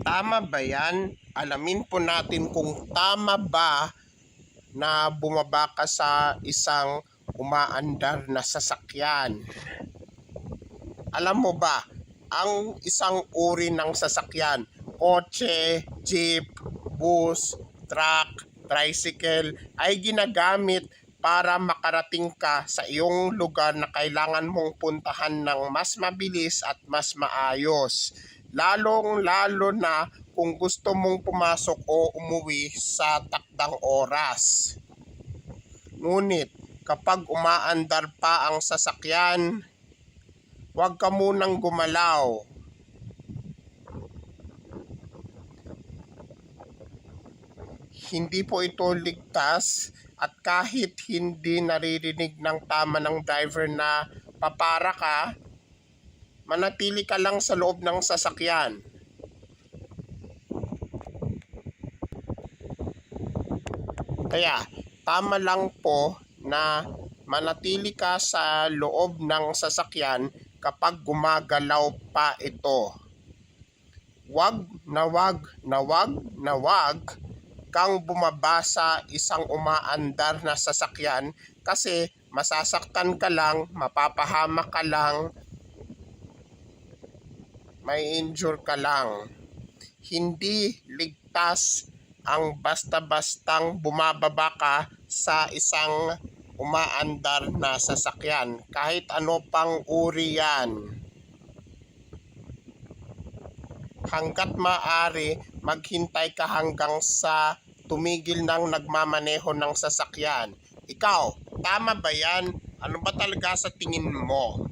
Tama ba yan? Alamin po natin kung tama ba na bumaba ka sa isang umaandar na sasakyan. Alam mo ba, ang isang uri ng sasakyan, kotse, jeep, bus, truck, tricycle, ay ginagamit para makarating ka sa iyong lugar na kailangan mong puntahan ng mas mabilis at mas maayos. Lalong lalo na kung gusto mong pumasok o umuwi sa takdang oras. Ngunit kapag umaandar pa ang sasakyan, huwag ka munang gumalaw. Hindi po ito ligtas at kahit hindi naririnig ng tama ng driver na papara ka, manatili ka lang sa loob ng sasakyan. Kaya tama lang po na manatili ka sa loob ng sasakyan kapag gumagalaw pa ito. Wag na wag na wag na wag kang bumaba sa isang umaandar na sasakyan kasi masasaktan ka lang, mapapahamak ka lang, may injure ka lang. Hindi ligtas ang basta-bastang bumababa ka sa isang umaandar na sasakyan. Kahit ano pang uri yan. Hanggat maaari, maghintay ka hanggang sa tumigil ng nagmamaneho ng sasakyan. Ikaw, tama ba yan? Ano ba talaga sa tingin mo?